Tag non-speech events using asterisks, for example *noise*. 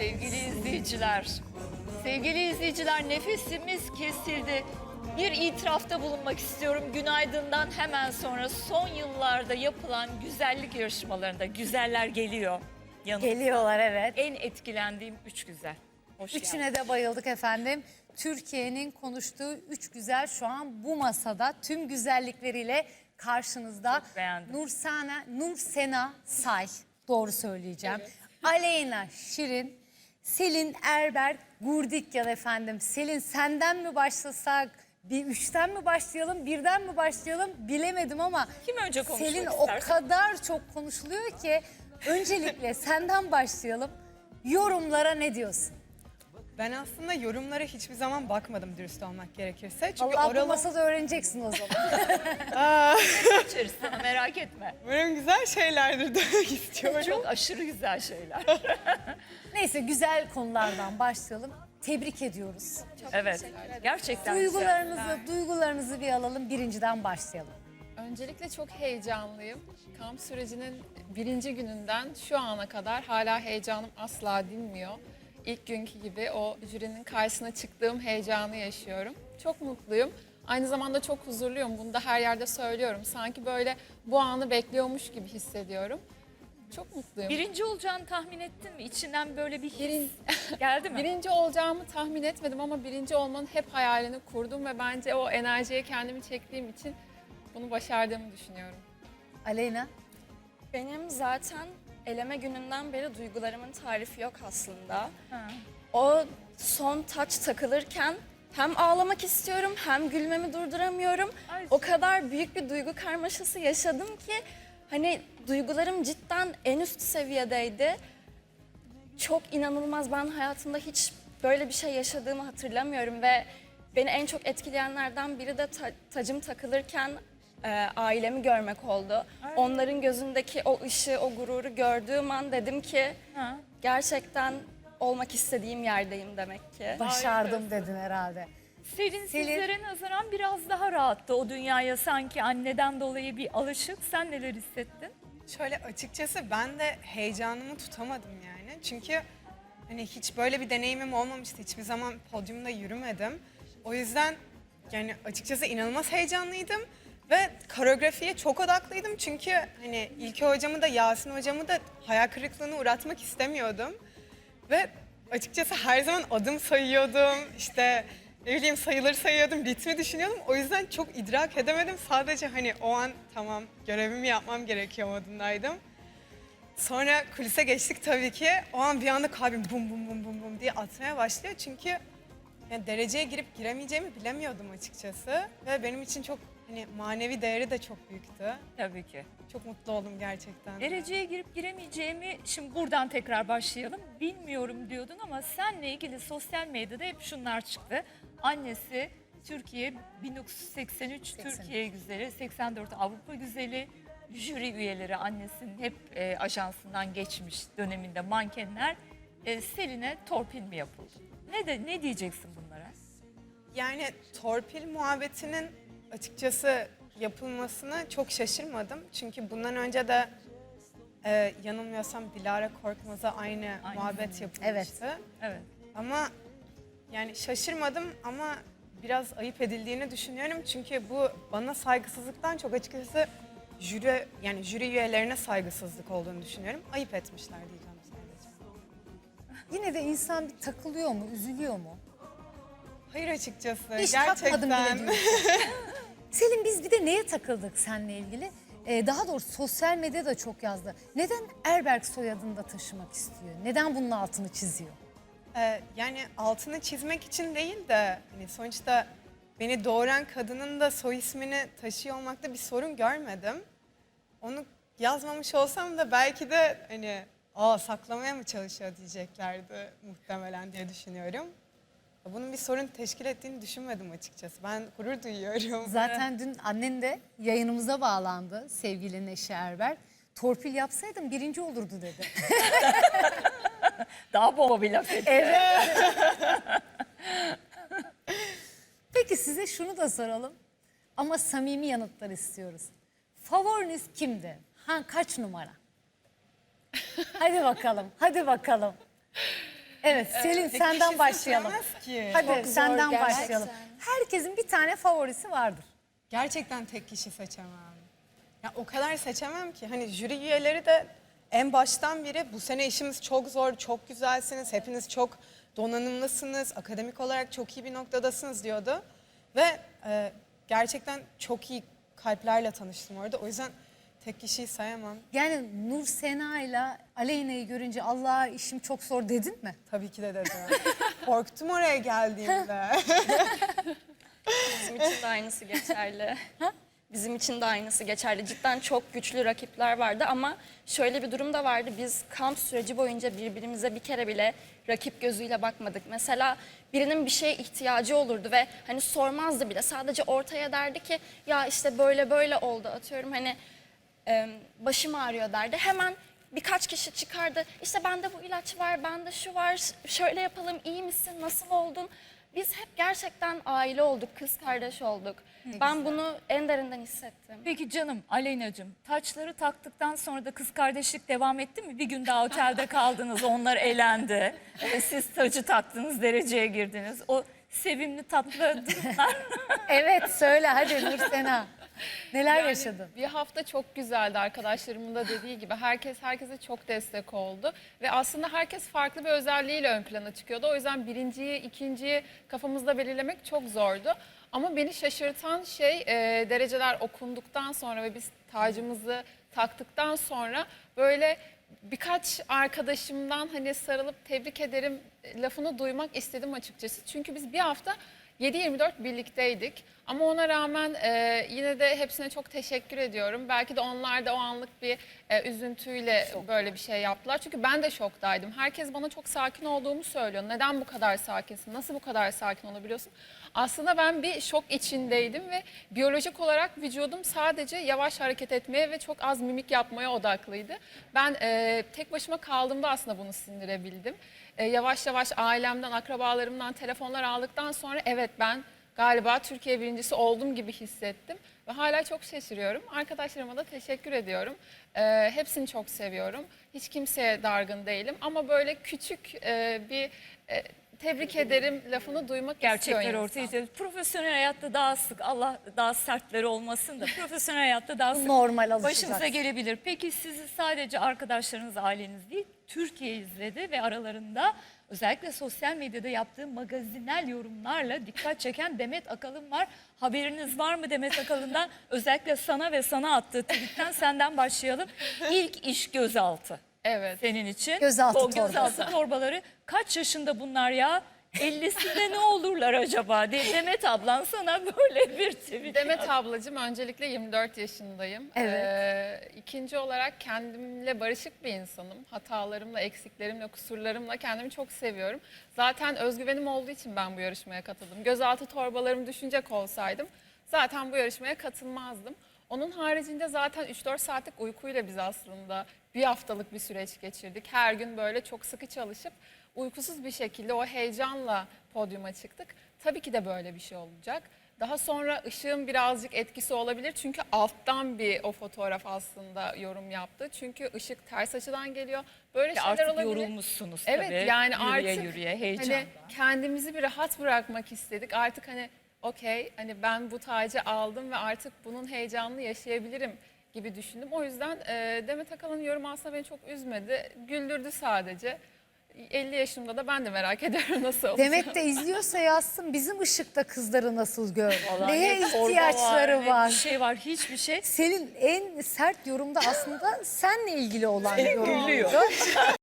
Sevgili izleyiciler, sevgili izleyiciler nefesimiz kesildi. Bir itirafta bulunmak istiyorum. Günaydın'dan hemen sonra son yıllarda yapılan güzellik yarışmalarında güzeller geliyor. Yanımda. Geliyorlar evet. En etkilendiğim üç güzel. Hoş geldin. Üçüne de bayıldık efendim. Türkiye'nin konuştuğu üç güzel şu an bu masada tüm güzellikleriyle karşınızda. Nursana, Nur Sena Say. Doğru söyleyeceğim. Aleyna Şirin, Selin Erber Gurdikyan efendim. Selin senden mi başlasak? Bir üçten mi başlayalım, birden mi başlayalım bilemedim ama Kim önce konuşmak Selin o isterse? kadar çok konuşuluyor ki öncelikle senden başlayalım. Yorumlara ne diyorsun? Ben aslında yorumlara hiçbir zaman bakmadım dürüst olmak gerekirse. Çünkü Allah bu oralı masada öğreneceksin o zaman. *laughs* Geçeriz sana merak etme. umarım güzel şeylerdir demek istiyorum. Çok aşırı güzel şeyler. *laughs* Neyse güzel konulardan başlayalım. Tebrik ediyoruz. evet. Gerçekten güzel. Duygularınızı, duygularınızı bir alalım. Birinciden başlayalım. Öncelikle çok heyecanlıyım. Kamp sürecinin birinci gününden şu ana kadar hala heyecanım asla dinmiyor. İlk günkü gibi o jürinin karşısına çıktığım heyecanı yaşıyorum. Çok mutluyum. Aynı zamanda çok huzurluyum. Bunu da her yerde söylüyorum. Sanki böyle bu anı bekliyormuş gibi hissediyorum. Çok mutluyum. Birinci olacağını tahmin ettin mi? İçinden böyle bir his Birin- geldi mi? *laughs* Birinci olacağımı tahmin etmedim ama birinci olmanın hep hayalini kurdum ve bence o enerjiye kendimi çektiğim için bunu başardığımı düşünüyorum. Aleyna. Benim zaten eleme gününden beri duygularımın tarifi yok aslında. Ha. O son taç takılırken hem ağlamak istiyorum hem gülmemi durduramıyorum. Ay. O kadar büyük bir duygu karmaşası yaşadım ki hani duygularım cidden en üst seviyedeydi. Çok inanılmaz ben hayatımda hiç böyle bir şey yaşadığımı hatırlamıyorum ve beni en çok etkileyenlerden biri de ta- tacım takılırken e, ailemi görmek oldu. Onların gözündeki o ışığı, o gururu gördüğüm an dedim ki Ha. gerçekten olmak istediğim yerdeyim demek ki. Başardım dedin herhalde. Selin, Selin. sizlere nazaran biraz daha rahattı o dünyaya sanki anneden dolayı bir alışık. Sen neler hissettin? Şöyle açıkçası ben de heyecanımı tutamadım yani. Çünkü hani hiç böyle bir deneyimim olmamıştı. Hiçbir zaman podyumda yürümedim. O yüzden yani açıkçası inanılmaz heyecanlıydım. Ve koreografiye çok odaklıydım. Çünkü hani İlke hocamı da Yasin hocamı da hayal kırıklığına uğratmak istemiyordum. Ve açıkçası her zaman adım sayıyordum. İşte ne bileyim sayıları sayıyordum, ritmi düşünüyordum. O yüzden çok idrak edemedim. Sadece hani o an tamam görevimi yapmam gerekiyor modundaydım. Sonra kulise geçtik tabii ki. O an bir anda kalbim bum bum bum bum bum diye atmaya başlıyor. Çünkü yani dereceye girip giremeyeceğimi bilemiyordum açıkçası. Ve benim için çok hani manevi değeri de çok büyüktü. Tabii ki. Çok mutlu oldum gerçekten. Dereceye girip giremeyeceğimi şimdi buradan tekrar başlayalım. Bilmiyorum diyordun ama seninle ilgili sosyal medyada hep şunlar çıktı. Annesi Türkiye 1983 Türkiye güzeli, 84 Avrupa güzeli, jüri üyeleri annesinin hep e, ajansından geçmiş döneminde mankenler e, Selin'e torpil mi yapıldı? Ne de ne diyeceksin bunlara? Yani torpil muhabbetinin açıkçası yapılmasına çok şaşırmadım. Çünkü bundan önce de e, yanılmıyorsam Dilara Korkmaz'a aynı, Aynı. muhabbet yapılmıştı. Evet. Ama yani şaşırmadım ama biraz ayıp edildiğini düşünüyorum. Çünkü bu bana saygısızlıktan çok açıkçası jüri yani jüri üyelerine saygısızlık olduğunu düşünüyorum. Ayıp etmişler diyeceğim sadece. Yine de insan bir takılıyor mu, üzülüyor mu? Hayır açıkçası. Hiç gerçekten. takmadım bile diyorsun. *laughs* Selin biz bir de neye takıldık seninle ilgili? Ee, daha doğrusu sosyal medya da çok yazdı. Neden Erberk soyadını da taşımak istiyor? Neden bunun altını çiziyor? Ee, yani altını çizmek için değil de hani sonuçta beni doğuran kadının da soy ismini taşıyor olmakta bir sorun görmedim. Onu yazmamış olsam da belki de hani aa saklamaya mı çalışıyor diyeceklerdi muhtemelen diye düşünüyorum. Bunun bir sorun teşkil ettiğini düşünmedim açıkçası. Ben gurur duyuyorum. Zaten dün annen de yayınımıza bağlandı sevgili Neşe Erberk. Torpil yapsaydım birinci olurdu dedi. *laughs* Daha bomba bir laf etti. *laughs* Peki size şunu da soralım. Ama samimi yanıtlar istiyoruz. Favoriniz kimdi? Ha, kaç numara? hadi bakalım, hadi bakalım. Evet Selin Tek senden kişi başlayalım. ki. Hadi senden gerçekten. başlayalım. Herkesin bir tane favorisi vardır. Gerçekten tek kişi seçemem. Ya o kadar seçemem ki. Hani jüri üyeleri de en baştan beri bu sene işimiz çok zor, çok güzelsiniz, hepiniz çok donanımlısınız, akademik olarak çok iyi bir noktadasınız diyordu. Ve e, gerçekten çok iyi kalplerle tanıştım orada. O yüzden tek kişiyi sayamam. Yani Nur Sena ile Aleyna'yı görünce Allah işim çok zor dedin mi? Tabii ki de dedim. *laughs* Korktum oraya geldiğimde. Bizim için de aynısı geçerli. Bizim için de aynısı geçerli. Cidden çok güçlü rakipler vardı ama şöyle bir durum da vardı. Biz kamp süreci boyunca birbirimize bir kere bile rakip gözüyle bakmadık. Mesela birinin bir şeye ihtiyacı olurdu ve hani sormazdı bile. Sadece ortaya derdi ki ya işte böyle böyle oldu atıyorum hani e, başım ağrıyor derdi. Hemen birkaç kişi çıkardı. İşte bende bu ilaç var, bende şu var, şöyle yapalım, iyi misin, nasıl oldun? Biz hep gerçekten aile olduk, kız kardeş olduk. ben bunu en derinden hissettim. Peki canım Aleyna'cığım taçları taktıktan sonra da kız kardeşlik devam etti mi? Bir gün daha otelde *laughs* kaldınız onlar elendi. Ee, Siz tacı taktınız dereceye girdiniz. O sevimli tatlı *laughs* durumlar. Evet söyle hadi Nur Sena. *laughs* Neler Yani yaşadın? Bir hafta çok güzeldi arkadaşlarımın da dediği gibi. Herkes herkese çok destek oldu. Ve aslında herkes farklı bir özelliğiyle ön plana çıkıyordu. O yüzden birinciyi, ikinciyi kafamızda belirlemek çok zordu. Ama beni şaşırtan şey e, dereceler okunduktan sonra ve biz tacımızı taktıktan sonra böyle birkaç arkadaşımdan hani sarılıp tebrik ederim lafını duymak istedim açıkçası. Çünkü biz bir hafta 7-24 birlikteydik. Ama ona rağmen e, yine de hepsine çok teşekkür ediyorum. Belki de onlar da o anlık bir e, üzüntüyle böyle bir şey yaptılar. Çünkü ben de şoktaydım. Herkes bana çok sakin olduğumu söylüyor. Neden bu kadar sakinsin? Nasıl bu kadar sakin olabiliyorsun? Aslında ben bir şok içindeydim ve biyolojik olarak vücudum sadece yavaş hareket etmeye ve çok az mimik yapmaya odaklıydı. Ben e, tek başıma kaldığımda aslında bunu sindirebildim. E, yavaş yavaş ailemden, akrabalarımdan telefonlar aldıktan sonra evet ben galiba Türkiye birincisi oldum gibi hissettim. Ve hala çok şaşırıyorum. Arkadaşlarıma da teşekkür ediyorum. E, hepsini çok seviyorum. Hiç kimseye dargın değilim. Ama böyle küçük e, bir e, tebrik ederim lafını duymak Gerçekler istiyor ortaya çıkıyor. Profesyonel hayatta daha sık Allah daha sertleri olmasın da profesyonel hayatta daha sık Normal alışacak. başınıza gelebilir. Peki sizi sadece arkadaşlarınız, aileniz değil Türkiye izledi ve aralarında özellikle sosyal medyada yaptığı magazinel yorumlarla dikkat çeken Demet Akalın var. Haberiniz var mı Demet Akalın'dan? *laughs* özellikle sana ve sana attığı tweetten senden başlayalım. İlk iş gözaltı Evet. senin için. Gözaltı o torbası. gözaltı torbaları kaç yaşında bunlar ya? 50'sinde ne olurlar acaba? De- Demet ablan sana böyle bir tweet. Demet ablacığım öncelikle 24 yaşındayım. Evet. Ee, ikinci olarak kendimle barışık bir insanım. Hatalarımla, eksiklerimle, kusurlarımla kendimi çok seviyorum. Zaten özgüvenim olduğu için ben bu yarışmaya katıldım. Gözaltı torbalarımı düşünecek olsaydım zaten bu yarışmaya katılmazdım. Onun haricinde zaten 3-4 saatlik uykuyla biz aslında bir haftalık bir süreç geçirdik. Her gün böyle çok sıkı çalışıp uykusuz bir şekilde o heyecanla podyuma çıktık. Tabii ki de böyle bir şey olacak. Daha sonra ışığın birazcık etkisi olabilir. Çünkü alttan bir o fotoğraf aslında yorum yaptı. Çünkü ışık ters açıdan geliyor. Böyle şeyler Artık olabilir. yorulmuşsunuz Evet tabii. yani yürüye artık yürüye heyecanla. hani kendimizi bir rahat bırakmak istedik. Artık hani okey hani ben bu tacı aldım ve artık bunun heyecanını yaşayabilirim gibi düşündüm. O yüzden e, Demet Akalın'ın yorumu aslında beni çok üzmedi. Güldürdü sadece. 50 yaşımda da ben de merak *laughs* ediyorum nasıl olacak. Demet de izliyorsa yazsın bizim ışıkta kızları nasıl gör. Vallahi Neye ne torba ihtiyaçları ne var? Bir şey var hiçbir şey. Selin en sert yorumda aslında *laughs* senle ilgili olan Selin yorumuydu. gülüyor. *laughs*